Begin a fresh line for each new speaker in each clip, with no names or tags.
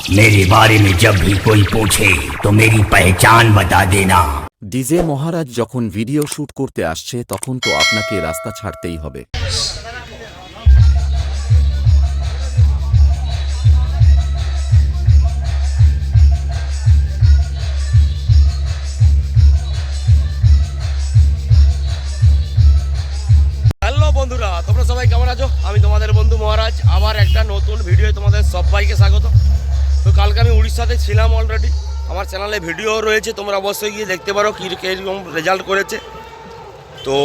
मेरे बारे में जब भी कोई पूछे तो मेरी पहचान बता देना
ডিজে মহারাজ যখন ভিডিও শুট করতে আসছে তখন তো আপনাকে রাস্তা ছাড়তেই হবে
হ্যালো বন্ধুরা তোমরা সবাই কেমন আছো আমি তোমাদের বন্ধু মহারাজ আবার একটা নতুন ভিডিও তোমাদের সবাইকে স্বাগত তো কালকে আমি উড়িষ্যাতে ছিলাম অলরেডি আমার চ্যানেলে ভিডিও রয়েছে তোমরা অবশ্যই গিয়ে দেখতে পারো কী কীরকম রেজাল্ট করেছে। তো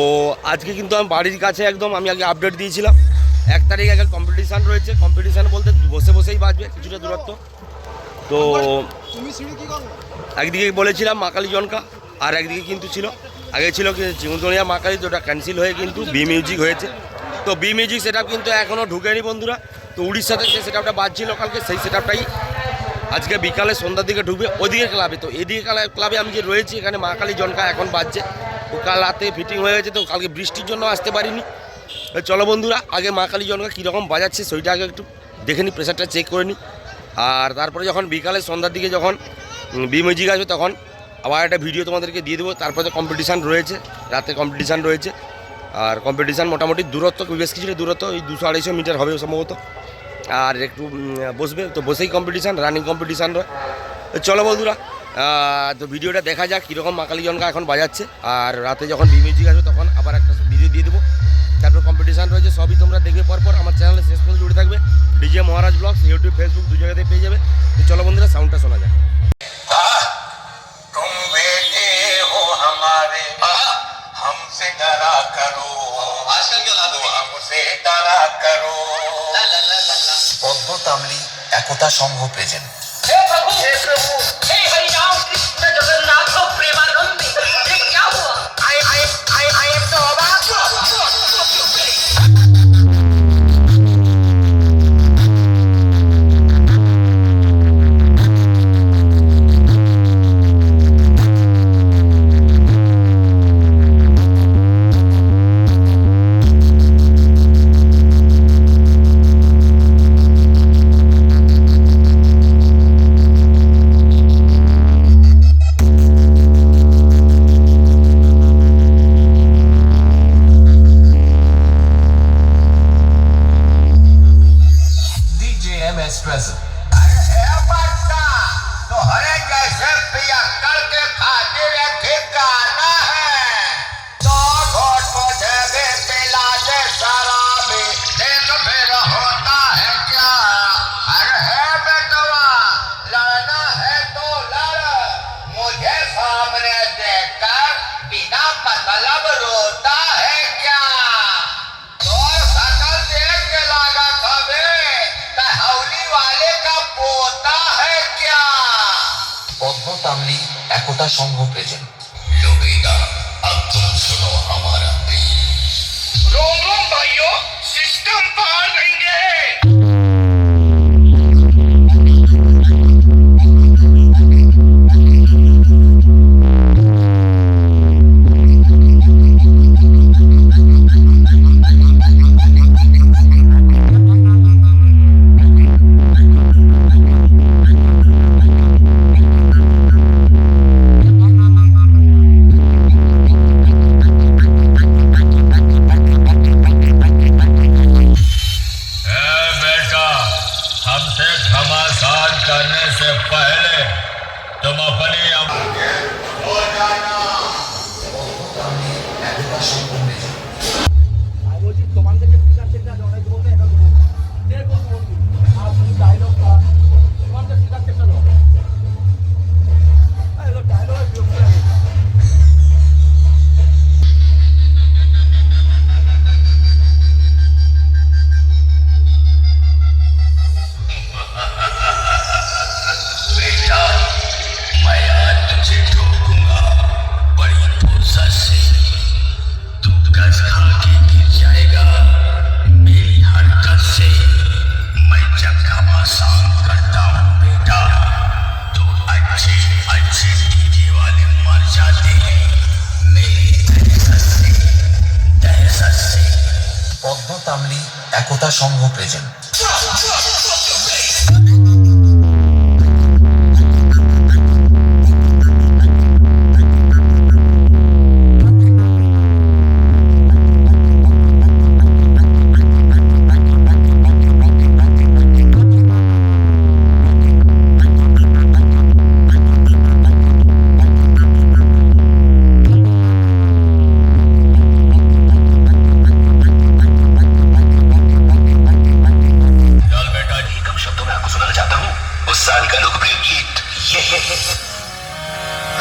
আজকে কিন্তু আমি বাড়ির কাছে একদম আমি আগে আপডেট দিয়েছিলাম। এক তারিখ আগে কম্পিটিশান রয়েছে। কম্পিটিশান বলতে বসে বসেই বাজবে কিছুটা দূরত্ব। তো একদিকে বলেছিলাম মাকালি জনকা আর একদিকে কিন্তু ছিল। আগে ছিল চিমুতনিয়া মাকালি তো ওটা ক্যান্সেল হয়ে কিন্তু বি মিউজিক হয়েছে। তো বি মিউজিক সেট কিন্তু এখনও ঢুকেনি বন্ধুরা। তো উড়িষ্যাতে যে সেট আপটা বাজছিল কালকে সেই সেট আপটাই আজকে বিকালে সন্ধ্যার দিকে ঢুকবে ওদিকে ক্লাবে। তো এদিকে ক্লা- ক্লাবে আমি যে রয়েছি, এখানে মা কালী জনকা এখন বাজছে। তো কাল রাতে ফিটিং হয়ে গেছে, তো কালকে বৃষ্টির জন্য আসতে পারিনি। চলো বন্ধুরা, আগে মা কালী জনকা কীরকম বাজাচ্ছে সেইটা আগে একটু দেখে নিই প্রেশারটা চেক করে নিই আর তারপরে যখন বিকালে সন্ধ্যার দিকে যখন বি মিউজিক আসবে তখন আবার একটা ভিডিও তোমাদেরকে দিয়ে দেবো। তারপরে তো কম্পিটিশান রয়েছে, রাতে কম্পিটিশান রয়েছে। আর কম্পিটিশান মোটামুটি দূরত্ব, বেশ কিছুটা দূরত্ব এই দুশো আড়াইশো মিটার হবে সম্ভবত। আর একটু বসবে। তো বসেই কম্পিটিশান রানিং কম্পিটিশান রয়। চলো বন্ধুরা তো ভিডিওটা দেখা যাক কীরকম মাকালি জনকা এখন বাজাচ্ছে। আর রাতে যখন বি মিউজিক আসবে, তখন আবার একটা ভিডিও দিয়ে দেবো। তারপর কম্পিটিশান রয়েছে, সবই তোমরা দেখবে পরপর আমার চ্যানেলে শেষ পর্যন্ত জুড়ে থাকবে। DJ Maharaj blogs YouTube Facebook দু জায়গাতে পেয়ে যাবে। তো চলো বন্ধুরা সাউন্ডটা শোনা যায়
একতা সংঘ প্রেজেন্ট তামলি একতা সংঘ প্রেজেন্ট
लोबेदा अब तुम सुनो हमारा दिल
रोम रोम भाइयों सिस्टम पार देंगे
करने से पहले तुम अपनी हो जाना
পদ্ম তামলি একতা সংঘ প্রেজেন্ট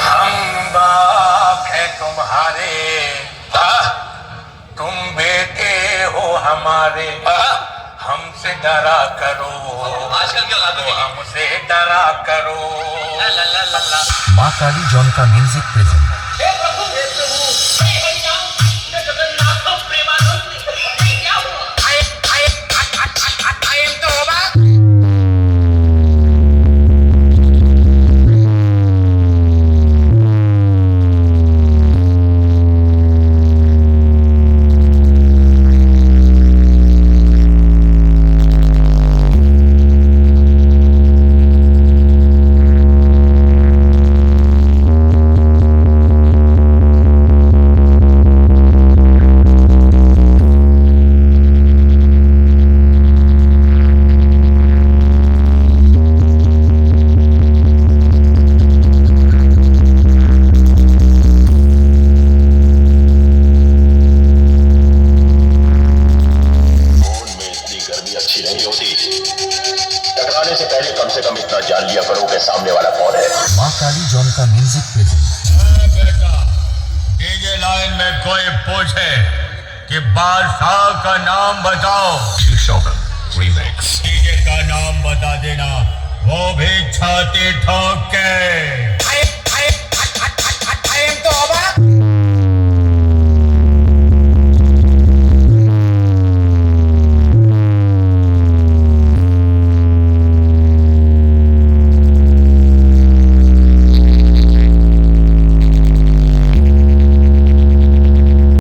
हम बाप है तुम्हारे। तुम बेटे हो हमारे। हमसे डरा करो।
तो
हमसे डरा करो। माँ काली
जॉन का म्यूज़िक प्रेजेंट। अच्छी नहीं होती। टकराने से पहले कम से कम इतना जान लिया करो कि सामने वाला कौन है।
माँ काली जॉन का म्यूज़िक हाँ,
बेटा। डीजे लाइन में कोई पूछे कि बादशाह का नाम बताओ। डीजे का नाम बता देना वो भी छाती ठोक के।